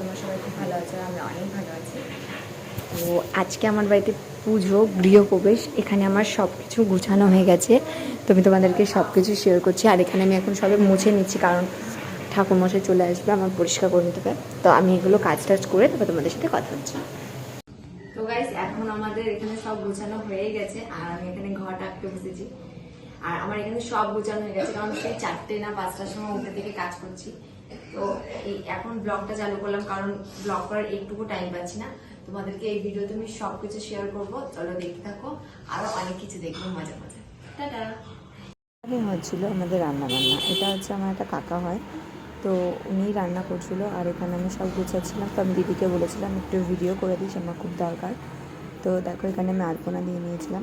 তোমরা সবাই খুব ভালো আছো আর আমি অনেক ভালো আছি। তো আজকে আমার বাড়িতে পুজো, গৃহপ্রবেশ, এখানে আমার সব কিছু গুছানো হয়ে গেছে। তো আমি তোমাদেরকে সব কিছু শেয়ার করছি, আর এখানে আমি এখন সবে মুছে নিচ্ছি, কারণ ঠাকুরমশাই চলে আসবে, আমার পরিষ্কার করে নিতে হবে। তো আমি এগুলো কাজ টাজ করে তারপর তোমাদের সাথে কথা হচ্ছে। তো গাইস এখন আমাদের এখানে সব গোছানো হয়ে গেছে, আর আমি এখানে ঘর আঁকতে বসেছি। আর আমার এখানে সব গোছানো হয়ে গেছে, কারণ সেই চারটে না পাঁচটার সময় উঠে থেকে কাজ করছি। তো এই এখন ব্লগটা চালু করলাম কারণ ব্লগ করার একটুকু টাইম পাচ্ছি না। তোমাদেরকে এই ভিডিওতে আমি সব কিছু শেয়ার করব। চলো দেখতে থাকো আরও অনেক কিছু দেখব মজা মজা টাটা! হচ্ছিল আমাদের রান্না বান্না এটা হচ্ছে আমার একটা কাকা হয়। তো উনিই রান্না করছিল আর এখানে আমি সব গুছাচ্ছিলাম। তো আমি দিদিকে বলেছিলাম একটু ভিডিও করে দিস আমার খুব দরকার। তো দেখো এখানে আমি আলপনা দিয়ে নিয়েছিলাম।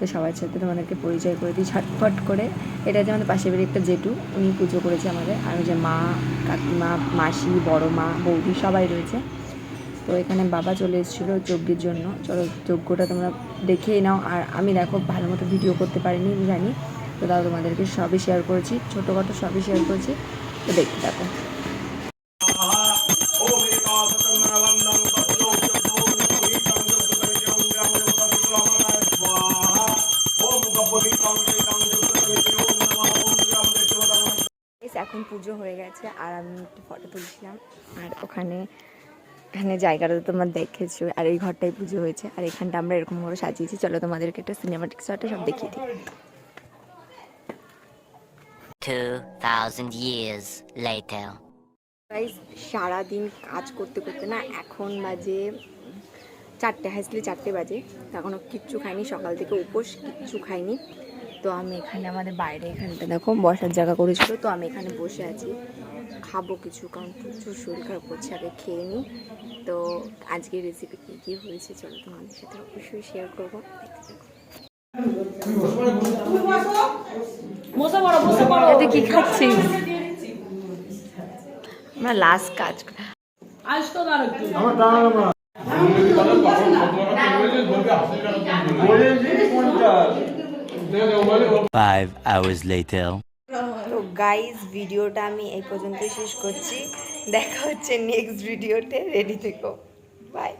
তো সবার সাথে তোমাদেরকে পরিচয় করে দিই ছটফট করে। এটা হচ্ছে আমাদের পাশের বাড়ির একটা জেঠু, উনি পুজো করেছে আমাদের। আর যে মা, কাকিমা, মাসি, বড় মা, বৌদি সবাই রয়েছে। তো এখানে বাবা চলে এসেছিল যজ্ঞের জন্য। চলো যজ্ঞটা তোমরা দেখেই নাও। আর আমি দেখো, ভালো মতো ভিডিও করতে পারিনি, জানি। তো তাও তোমাদেরকে সবই শেয়ার করেছি, ছোটোখাটো সবই শেয়ার করেছি। তো দেখতে থাকো। এখন পুজো হয়ে গেছে আর আমি একটু ফটো তুলছিলাম। আর ওখানে এখানে জায়গাটা তো তোমরা দেখেছ আর এই ঘরটাই পুজো হয়েছে। আর এখানটা আমরা এরকম করে সাজিয়েছি। চলো তোমাদেরকে একটা সিনেমাটিক শটে সব দেখিয়ে দিই। 2,000 years later. গাইস সারাদিন কাজ করতে করতে না এখন বাজে চারটে হাইসলি চারটে বাজে। এখনও কিচ্ছু খাইনি সকাল থেকে উপোস কিচ্ছু খাইনি। তো আমি এখানে আমাদের বাইরে এখানটা দেখো বসার জায়গা করেছিল তো আমি এখানে বসে আছি। খাব কিছু কারণ প্রচুর শরীর খারাপ করছে আগে খেয়ে নিই তো আজকের রেসিপি কী কী হয়েছে চলো তোমাদের সাথে অবশ্যই শেয়ার করব। দেখতে থাকো। কি খাচ্ছিস আমরা লাস্ট কাজ Five hours later. তো গাইজ ভিডিওটা আমি এই পর্যন্ত শেষ করছি। দেখা হচ্ছে নেক্সট ভিডিওতে রেডি থেকো। বাই